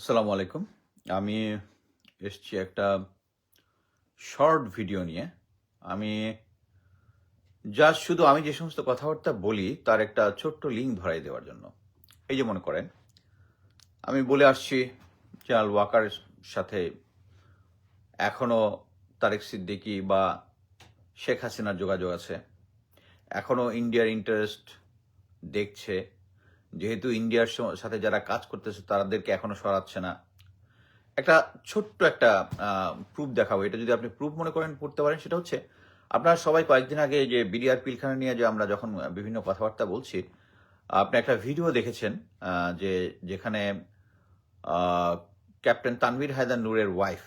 আসসালামু আলাইকুম। আমি এসছি একটা শর্ট ভিডিও নিয়ে। আমি জাস্ট শুধু আমি যে সমস্ত কথাবার্তা বলি, তার একটা ছোট্ট লিঙ্ক ধরাই দেওয়ার জন্য। এই যে মনে করেন, আমি বলে আসছি জাল ওয়াকারের সাথে এখনও তারেক সিদ্দিকি বা শেখ হাসিনার যোগাযোগ আছে। এখনও ইন্ডিয়ার ইন্টারেস্ট দেখছে। যেহেতু ইন্ডিয়ার সাথে যারা কাজ করতেছে, তাদেরকে এখনও সরাচ্ছে না। একটা ছোট্ট একটা প্রুফ দেখাবো। এটা যদি আপনি প্রুফ মনে করেন, পড়তে পারেন, সেটা হচ্ছে, আপনারা সবাই কয়েকদিন আগে যে বিডিআর পিলখানা নিয়ে যে আমরা যখন বিভিন্ন কথাবার্তা বলছি, আপনি একটা ভিডিও দেখেছেন যে যেখানে ক্যাপ্টেন তানভীর হায়দার নূরের ওয়াইফ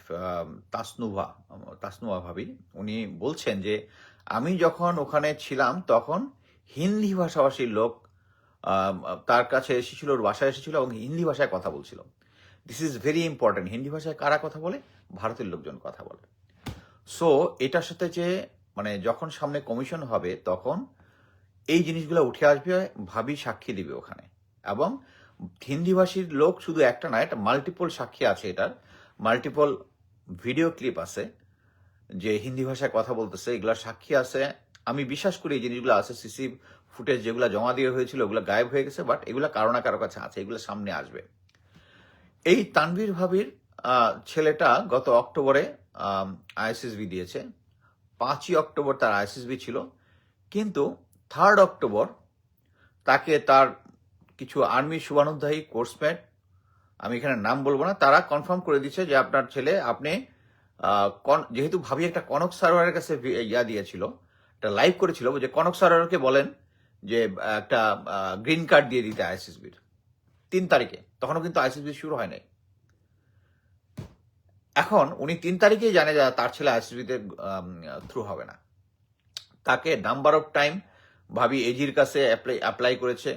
তাসনুভা তাসনুভা ভাবি, উনি বলছেন যে, আমি যখন ওখানে ছিলাম, তখন হিন্দি ভাষাভাষীর লোক তার কাছে এসেছিল, ওর বাসায় এসেছিল এবং হিন্দি ভাষায় কথা বলছিল। This is very important Hindi ভাষায় কারা কথা বলে? ভারতের লোকজন কথা বলে। সো এটার সাথে যে মানে যখন সামনে কমিশন হবে, তখন এই জিনিসগুলো উঠে আসবে, ভাবি সাক্ষী দিবে ওখানে। এবং হিন্দিভাষীর লোক শুধু একটা না এটা মাল্টিপল সাক্ষী আছে এটার। মাল্টিপল ভিডিও ক্লিপ আছে, যে হিন্দি ভাষায় কথা বলতেছে এগুলা সাক্ষী আছে। আমি বিশ্বাস করি এই জিনিসগুলো আছে সিসি ফুটেজ যেগুলো জমা দিয়ে হয়েছিল, ওগুলো গায়েব হয়ে গেছে বাট এগুলো কারও না কারও কাছে আছে, এগুলো সামনে আসবে। এই তানভীর ভাবির ছেলেটা গত অক্টোবরে আইএসএসবি দিয়েছে। পাঁচই অক্টোবর তার আইএসএসবি ছিল, কিন্তু থার্ড অক্টোবর তাকে তার কিছু আর্মি শুভানুধ্যায়ী কোর্সমেট আমি এখানে নাম বলব না, তারা কনফার্ম করে দিচ্ছে যে আপনার ছেলে আপনি যেহেতু ভাবি একটা কনক সারোয়ারের কাছে ইয়া দিয়েছিল, একটা লাইভ করেছিল, যে কনক সারোয়ারকে বলেন যে একটা গ্রিন কার্ড দিয়ে দিতে আইএসএসবির তিন তারিখে। তখনও কিন্তু আইসিসবি শুরু হয় নাই। এখন উনি তিন তারিখেই জানে যে তার ছেলে আইসিসবিতে থ্রু হবে না। তাকে নাম্বার অফ টাইম ভাবি এজির কাছে অ্যাপ্লাই অ্যাপ্লাই করেছে।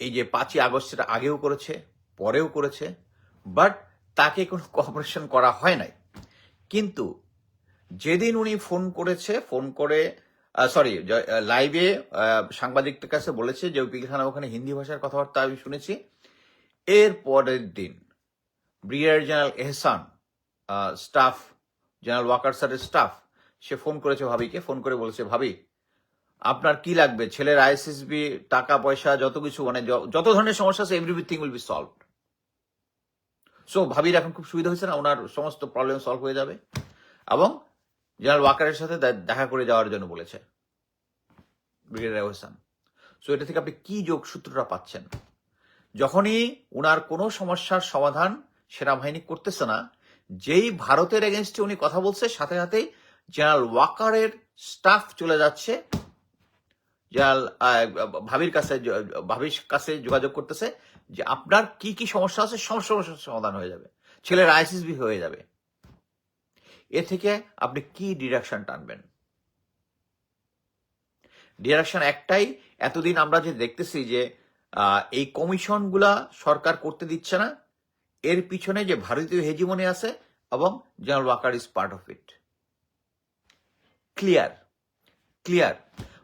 এই যে পাঁচই আগস্ট সেটা আগেও করেছে, পরেও করেছে বাট তাকে কোনো কপারেশন করা হয় নাই। কিন্তু যেদিন উনি ফোন করেছে ফোন করে সরি লাইভে সাংবাদিকদের কাছে বলেছে যে পিলখানা ওখানে হিন্দি ভাষার কথাবার্তা আমি শুনেছি। এর পরের দিন brigadier general Ehsan staff general Waker স্যারের স্টাফ সে ফোন করেছে ভাবিকে, ফোন করে বলেছে, ভাবি, আপনার কি লাগবে? ছেলের আইএসএসবি টাকা, পয়সা, যত কিছু মানে যত ধরনের সমস্যা আছে everything will be solve so ভাবির এখন খুব সুবিধা হয়েছে না? ওনার সমস্ত প্রবলেম সলভ হয়ে যাবে। এবং জেনারেল ওয়াকারের সাথে দেখা করে যাওয়ার জন্য বলেছে। ব্রিগেডিয়ার হোসেন। সো এটা থেকে আপনি কি যোগসূত্রটা পাচ্ছেন? যখনই উনার কোনো সমস্যার সমাধান সেনাবাহিনী করতেছে না, যেই ভারতের এগেনস্টে উনি কথা বলছে, সাথে সাথেই জেনারেল ওয়াকারের স্টাফ চলে যাচ্ছে। জেনারেল ভাবির কাছে ভাবির কাছে যোগাযোগ করতেছে যে আপনার কি কি সমস্যা আছে সব সমস্যার সমাধান হয়ে যাবে। ছেলের আইসিসবি হয়ে যাবে। এ থেকে আপনি কি ডিরেকশন টানবেন? ডিরেকশন একটাই, এতদিন আমরা যে দেখতেছি যে এই কমিশনগুলা সরকার করতে দিচ্ছে না, এর পিছনে যে ভারতীয় হেজিমনি আছে এবং general Waker is part of it clear clear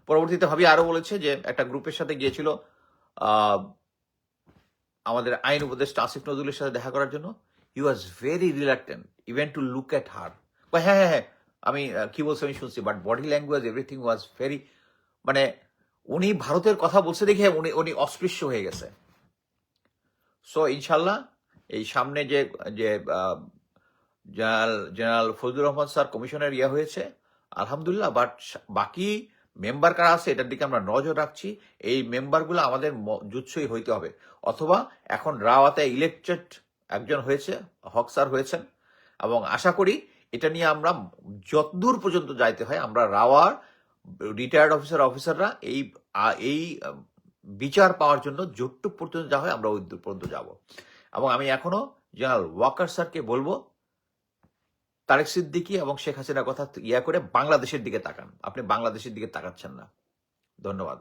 পরবর্তীতে ভাবি আরও বলেছে যে, একটা গ্রুপের সাথে গিয়েছিল আমাদের আইন উপদেষ্টা আসিফ নজরুলের সাথে দেখা করার জন্য। He was very reluctant even to look at her হ্যাঁ হ্যাঁ হ্যাঁ আমি কি বলছি আমি শুনছি but body language everything was very মানে উনি ভারতের কথা বলছে দেখে উনি উনি অস্পৃশ্য হয়ে গেছে। সো ইনশাল্লাহ এই সামনে যে যে general general Fazlur Rahman sir কমিশনের ইয়ে হয়েছে, আলহামদুলিল্লাহ বাট বাকি মেম্বার কারা আছে, এটার দিকে আমরা নজর রাখছি, এই মেম্বারগুলো আমাদের জুৎসই হইতে হবে। অথবা, এখন রাওয়াতে ইলেকটেড একজন হয়েছে, হক স্যার হয়েছেন, এবং আশা করি এটা নিয়ে আমরা যতদূর পর্যন্ত যাইতে হয়, আমরা রাওয়ার রিটায়ার্ড অফিসার অফিসাররা এই এই বিচার পাওয়ার জন্য যতটুক পর্যন্ত যা হয় আমরা ওই দূর পর্যন্ত যাব। এবং আমি এখনও জেনারেল ওয়াকার স্যারকে বলব, তারেক সিদ্দিকি এবং শেখ হাসিনার কথা ইয়া করে বাংলাদেশের দিকে তাকান। আপনি বাংলাদেশের দিকে তাকাচ্ছেন না। ধন্যবাদ।